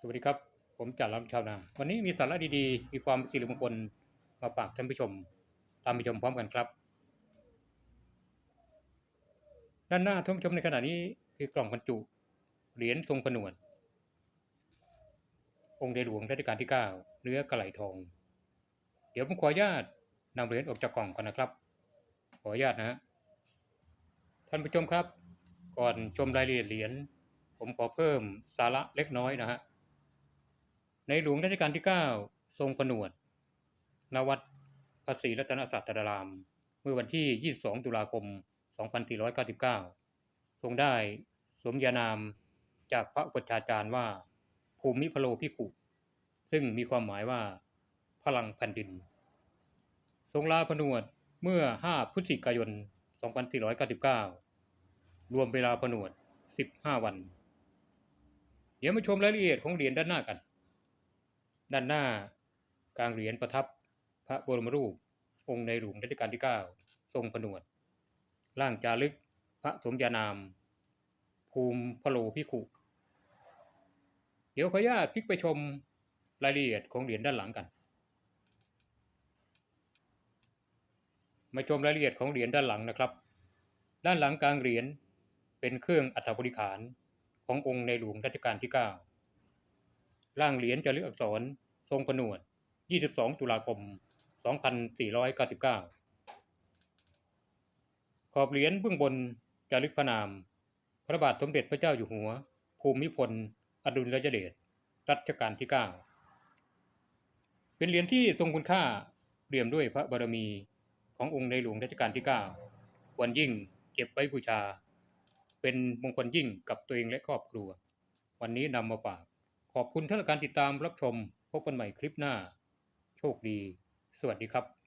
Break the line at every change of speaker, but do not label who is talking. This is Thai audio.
สวัสดีครับ ผมจ่าล้ำชาวนา วันนี้มีสาระดีๆ มีความสิริมงคลมาฝากท่านผู้ชม ตามไปชมพร้อมกันครับ ด้านหน้าท่านผู้ชมในขณะนี้คือกล่องบรรจุ เหรียญทรงผนวดองค์ในหลวงรัชกาลที่ 9 เนื้อกระไหลทอง เดี๋ยวผมขออนุญาตนำเหรียญออกจากกล่องก่อนนะครับ ขออนุญาตนะฮะท่านผู้ชมครับ ก่อนชมรายละเอียดเหรียญผมขอเพิ่มสาระเล็กน้อยนะฮะ ในหลวงรัชกาลที่ 9 ทรงผนวดนวัดพระศรีรัตนศาสดาราม เมื่อวันที่ 22 ตุลาคม 2499 ทรงได้สมยานามจากพระอุปชาจารย์ว่า ภูมิพโลพิกุซึ่งมีความหมายว่า พลังแผ่นดิน ทรงลาผนวดเมื่อ 5 พฤศจิกายน 2499 รวมเวลาผนวด 15 วัน เดี๋ยวมาชมรายละเอียดของเหรียญด้านหน้ากัน ด้านหน้ากลางเหรียญประทับพระบรมรูป องค์ในหลวงรัชกาลที่ 9 ทรงผนวด ล่างจารึกพระสมญานาม ภูมิพโลพิขุ เดี๋ยวขออนุญาตพลิกไปชมรายละเอียดของเหรียญด้านหลังกัน มาชมรายละเอียดของเหรียญด้านหลังนะครับ ด้านหลังกลางเหรียญเป็นเครื่องอัฐบริขารขององค์ในหลวงรัชกาลที่ 9 ร่างเหรียญจะลึกอักษร ทรงผนวด 22 ตุลาคม 2499 ขอบเหรียญเบื้องบนจะลึกพระนาม พระบาทสมเด็จพระเจ้าอยู่หัว ภูมิพล อดุลยเดช รัชกาลที่ 9 เป็นเหรียญที่ทรงคุณค่าเปี่ยมด้วยพระบารมีขององค์ในหลวงรัชกาลที่ 9 วันยิ่งเก็บไว้บูชา เป็นมงคลยิ่งกับตัวเองและครอบครัว วันนี้นำมาฝาก อบคุณท่านการติดตามรับชม พบกันใหม่คลิปหน้า โชคดี สวัสดีครับ